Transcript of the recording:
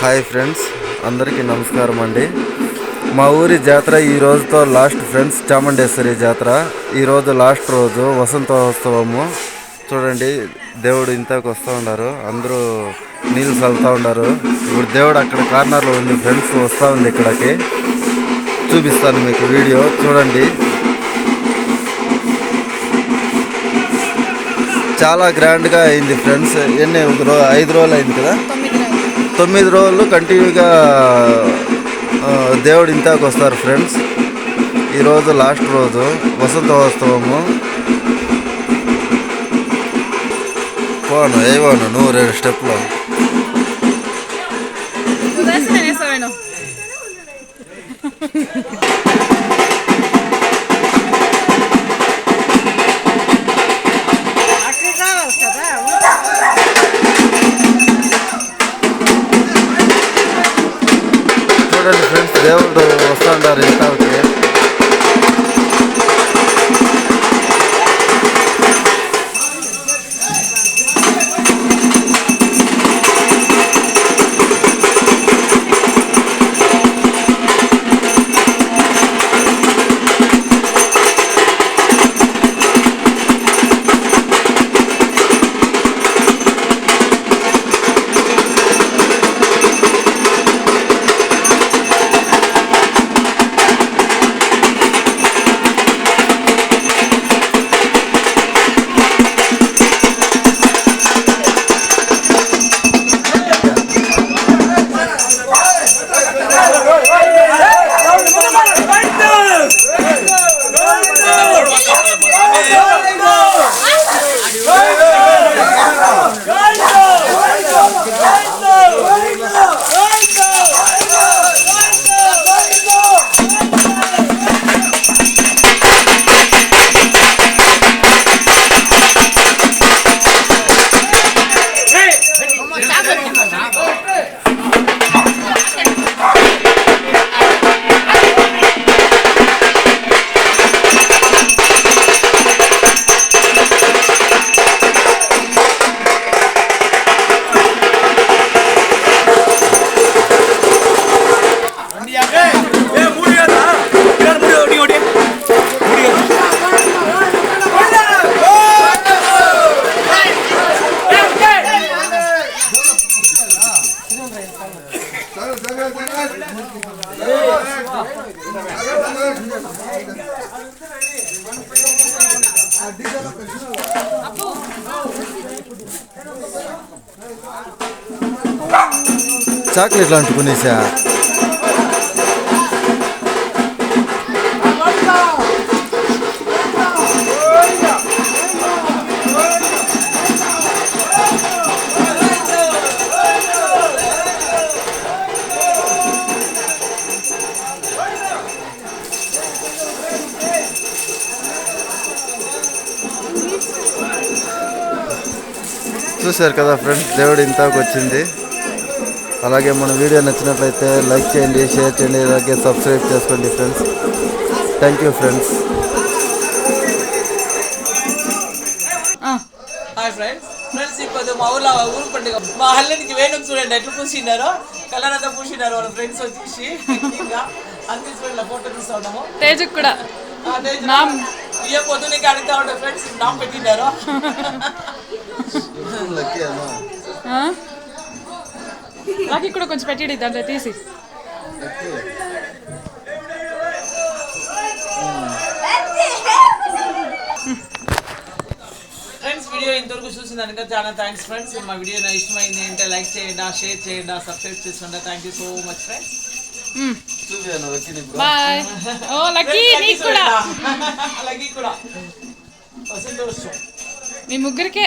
Hi friends అందరికీ నమస్కారం అండి. మా ఊరి జాతర ఈ రోజుతో లాస్ట్ ఫ్రెండ్స్ చాముండేశ్వరి జాతర. ఈరోజు లాస్ట్ రోజు వసంతోత్సవము. చూడండి దేవుడు ఇంతకు వస్తూ ఉన్నారు. అందరూ నీళ్ళు చల్లుతూ ఉన్నారు. ఇప్పుడు దేవుడు అక్కడ కార్నర్లో ఉంది ఫ్రెండ్స్ వస్తూ ఉంది ఇక్కడికి. చూపిస్తాను మీకు వీడియో. చూడండి. చాలా గ్రాండ్గా అయింది ఫ్రెండ్స్. ఎన్ని ఒక రో ఐదు రోజులు అయింది కదా? తొమ్మిది రోజులు కంటిన్యూగా దేవుడు ఇంతాకు వస్తారు ఫ్రెండ్స్. ఈరోజు లాస్ట్ రోజు వసంతోత్సవము పోను ఏవోను నువ్వు రెండు స్టెప్లో దేవుడు వస్తూ ఉంటారు చాక్లెట్లు అంటుకునేసా? చూశారు కదా ఫ్రెండ్స్? దేవుడు ఇంతకు వచ్చింది. అలాగే మన వీడియో నచ్చినట్లయితే లైక్ చేయండి షేర్ చేయండి అలాగే సబ్స్క్రైబ్ చేసుకోండి friends. Thank you friends hi friends friends ఇప్పుడు మా ఊర్లో ఊరు పండుగ. మా హల్లునికి వేణుకు చూడండి ఎట్లా పూసినారో కలర్ అంతా పూసినారు వాళ్ళ ఫ్రెండ్స్ వచ్చేసి ఇంకా అంతే చూడండి ఫోటో తీస్తా ఉన్నాము. తేజుకు కూడా. అదే నామ్. ఇయ్య పొద్దున్నకి అడుగుతా ఉండే ఫ్రెండ్స్ నామ్ పెట్టినారు ఆ? నాకు కూడా కొంచెం పెట్టిడి దాంట్లో తీసి. ఫ్రెండ్స్ వీడియో ఇంతవరకు చూసిందానికి చాలా థ్యాంక్స్ ఫ్రెండ్స్ మా వీడియో నా ఇష్టమైంది అంటే లైక్ చేయండి షేర్ చేయండి సబ్స్క్రైబ్ చేసుకోండి. Thank you so much friends bye oh Lucky నీకు కూడా. అలాగే కూడా. వస్తు మీ ముగ్గురికే.